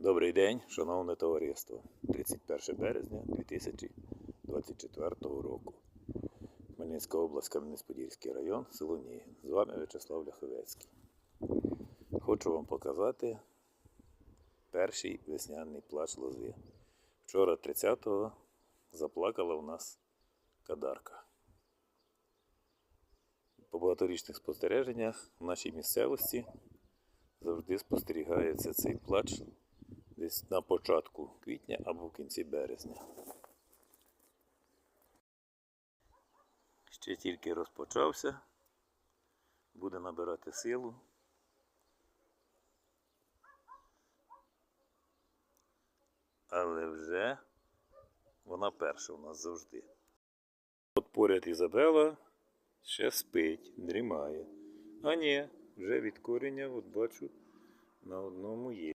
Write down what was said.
Добрий день, шановне товариство. 31 березня 2024 року. Хмельницька область, Кам'янець-Подільський район, село Нігін. З вами В'ячеслав Ляховецький. Хочу вам показати перший весняний плач лози. Вчора 30-го заплакала у нас кадарка. По багаторічних спостереженнях в нашій місцевості завжди спостерігається цей плач десь на початку квітня або в кінці березня. Ще тільки розпочався, буде набирати силу. Але вже вона перша у нас завжди. От поряд Ізабела ще спить, дрімає. А ні, вже від коріння, от бачу, на одному є.